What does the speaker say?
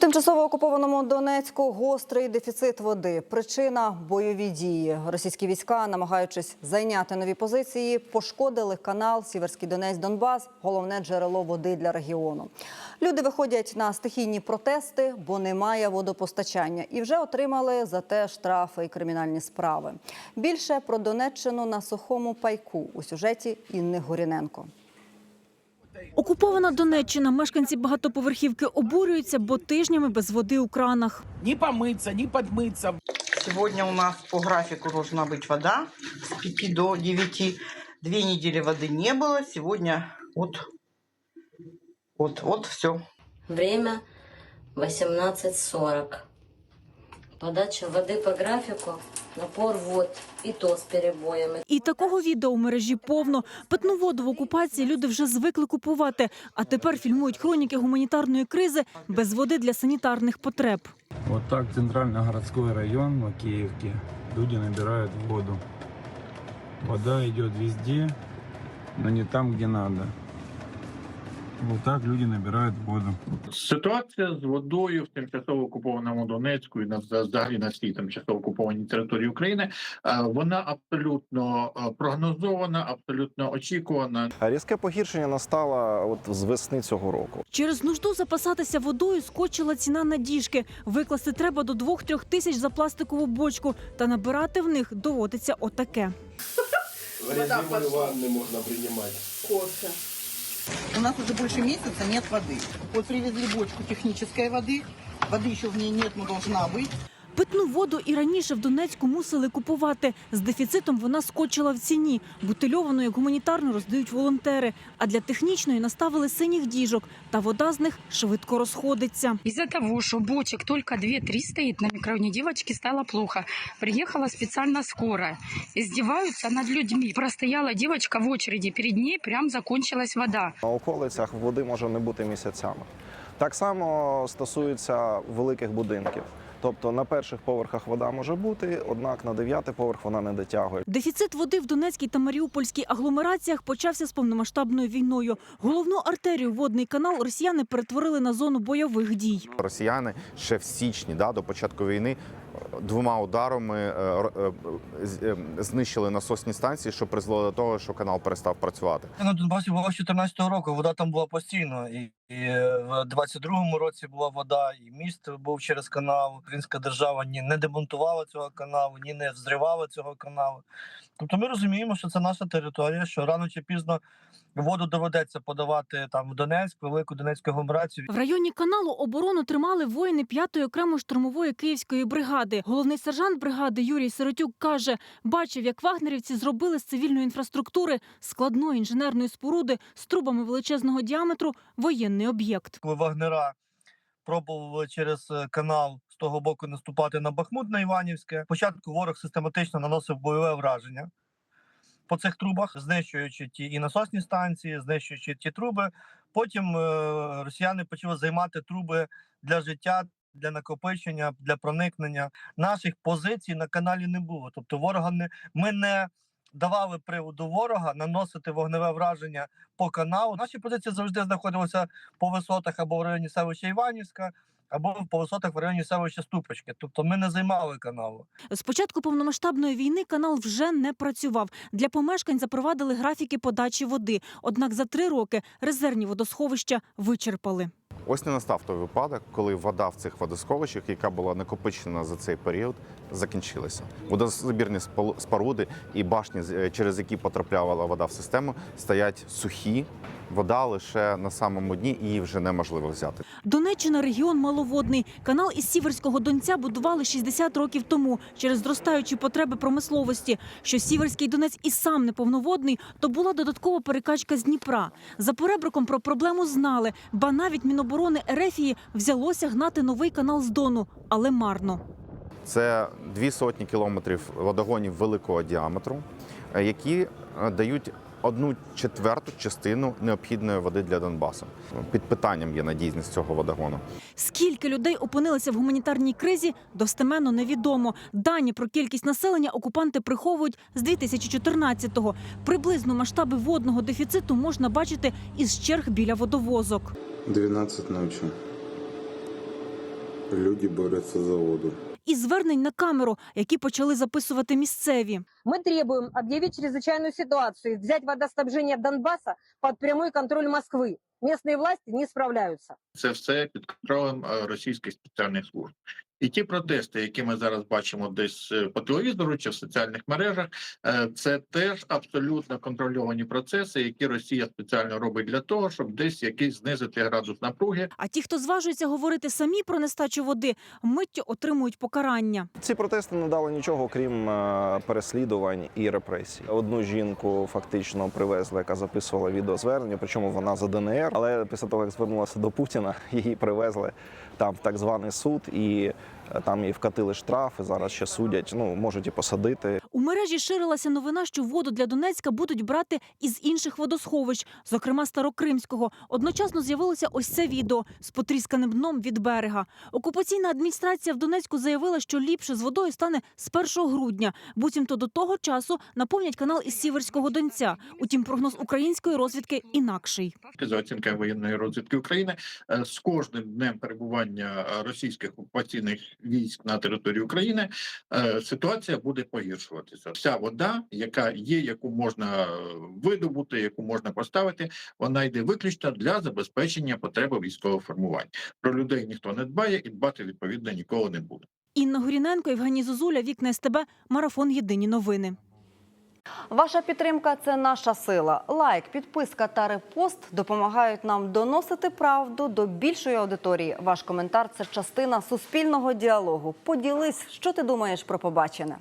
Тимчасово окупованому Донецьку гострий дефіцит води. Причина бойові дії. Російські війська, намагаючись зайняти нові позиції, пошкодили канал Сіверський Донець Донбас, головне джерело води для регіону. Люди виходять на стихійні протести, бо немає водопостачання, і вже отримали за те штрафи і кримінальні справи. Більше про Донеччину на сухому пайку у сюжеті Інни Горіненко. Окупована Донеччина. Мешканці багатоповерхівки обурюються, бо тижнями без води у кранах. Ни помыться, ни подмыться. Сегодня у нас по графику должна быть вода с 5 до 9. Две недели воды не было. Сегодня вот, вот, вот все. Время 18.40. Подача воды по графику, напор вод и то с перебоями. І такого відео у мережі повно. Питну воду в окупації люди вже звикли купувати, а тепер фільмують хроніки гуманітарної кризи без води для санітарних потреб. Вот так центрально-городской район Макеевки. Люди набирают воду. Вода идет везде, но не там, где надо. Вот так люди набирают воду. Ситуація з водою в тимчасово окупованому Донецьку і на взагалі на всій тимчасово окупованій території України е, вона абсолютно е, прогнозована, абсолютно очікувана. Різке погіршення настало от з весни цього року. Через нужду запасатися водою скочила ціна на діжки. Викласти треба до 2-3 тисяч за пластикову бочку, та набирати в них доводиться отаке. Резиновые ванны можно принимать. Кофе. У нас уже больше месяца нет воды. Вот привезли бочку технической воды. Воды еще в ней нет, но должна быть. Питну воду і раніше в Донецьку мусили купувати. З дефіцитом вона скочила в ціні. Бутильовану як гуманітарну роздають волонтери. А для технічної наставили синіх діжок. Та вода з них швидко розходиться. Из-за того, что бочек только 2-3 стоит на микроне, девочке стало плохо. Приехала специально скорая. Издеваются над людьми. Простояла девочка в очереди. Перед ней прям закончилась вода. На околицях води може не бути місяцями. Так само стосується великих будинків. Тобто на перших поверхах вода може бути, однак на дев'ятий поверх вона не дотягує. Дефіцит води в Донецькій та Маріупольській агломераціях почався з повномасштабною війною. Головну артерію водний канал росіяни перетворили на зону бойових дій. Росіяни ще в січні, да, до початку війни, е, двома ударами е, е, знищили насосні станції, що призвело до того, що канал перестав працювати. На Донбасі була з 14 року, вода там була постійно. І, і в 22-му році була вода, і міст був через канал. Українська держава ні не демонтувала цього каналу, ні не взривала цього каналу. Тобто ми розуміємо, що це наша територія, що рано чи пізно воду доведеться подавати там в Донецьк, велику Донецьку агломерацію. В районі каналу оборону тримали воїни 5-ї окремої штурмової київської бригади. Головний сержант бригади Юрій Сиротюк каже, бачив, як вагнерівці зробили з цивільної інфраструктури складної інженерної споруди з трубами величезного діаметру воєнний об'єкт. коли вагнера пробували через е, канал з того боку наступати на Бахмут на Іванівське. Спочатку ворог систематично наносив бойове враження по цих трубах, знищуючи ті і насосні станції, знищуючи ті труби. Потім е, росіяни почали займати труби для життя. Для накопичення, для проникнення наших позицій на каналі не було. Тобто, ворога не ми не давали приводу ворога наносити вогневе враження по каналу. Наші позиції завжди знаходилися по висотах або в районі селища Іванівська, або по висотах в районі селища Ступочки. Тобто ми не займали каналу. З початку повномасштабної війни канал вже не працював. Для помешкань запровадили графіки подачі води. Однак за три роки резервні водосховища вичерпали. Ось не настав той випадок, коли вода в цих водосховищах, яка була накопичена за цей період, закінчилася. Водозабірні споруди і башні, е, через які потрапляла вода в систему, стоять сухі. Вода лише на самому дні, і її вже неможливо взяти. Донеччина регіон маловодний. Канал із Сіверського Донця будували 60 років тому через зростаючі потреби промисловості. Що Сіверський Донець і сам неповноводний, то була додаткова перекачка з Дніпра. За поребриком про проблему знали, ба навіть Міноборони Ерефії взялося гнати новий канал з Дону, але марно. Це дві сотні кілометрів водогонів великого діаметру, е, які е, дають одну четверту частину необхідної води для Донбасу. Під питанням є надійність цього водогону. Скільки людей опинилися в гуманітарній кризі, достеменно невідомо. Дані про кількість населення окупанти приховують з 2014-го. Приблизно масштаби водного дефіциту можна бачити із черг біля водовозок. 12 ночи. люди борются за воду І звернень на камеру, які почали записувати місцеві. Мы требуем объявить чрезвычайную ситуацию и взять водоснабжение Донбасса под прямой контроль Москвы. Местные власти не справляются. Це все під контролем е, російських спеціальних служб. І ті протести, які ми зараз бачимо десь е, по телевізору чи в соціальних мережах, е, це теж абсолютно контрольовані процеси, які Росія спеціально робить для того, щоб десь якийсь знизити градус напруги. А ті, хто зважується говорити самі про нестачу води, миттю отримують покарання. Ці протести не дали нічого, крім е, переслідувань і репресій. Одну жінку фактично привезли, яка записувала відеозвернення, причому вона за ДНР. Але після того, як звернулася до Путіна, її привезли там в так званий суд, і е, там і вкатили штраф, і зараз ще судять. Ну можуть і посадити. У мережі ширилася новина, що воду для Донецька будуть брати із інших водосховищ, зокрема Старокримського. Одночасно з'явилося ось це відео з потрісканим дном від берега. Окупаційна адміністрація в Донецьку заявила, що ліпше з водою стане з 1 грудня. Буцімто до того часу наповнять канал із Сіверського Донця. Утім, прогноз української розвідки інакший. за оцінкою воєнної розвідки України е, з кожним днем перебування е, російських окупаційних військ на території України е, ситуація буде погіршуватися. Вся вода, яка є, яку можна е, видобути, яку можна поставити, вона йде виключно для забезпечення потреби військового формування. Про людей ніхто не дбає і дбати відповідно ніколи не буде. Інна Горіненко, Євгеній Зозуля, Вікна СТБ, Марафон Єдині новини. Ваша підтримка це наша сила. Лайк, підписка та репост допомагають нам доносити правду до більшої аудиторії. Ваш коментар це частина суспільного діалогу. Поділись, що ти думаєш про побачене.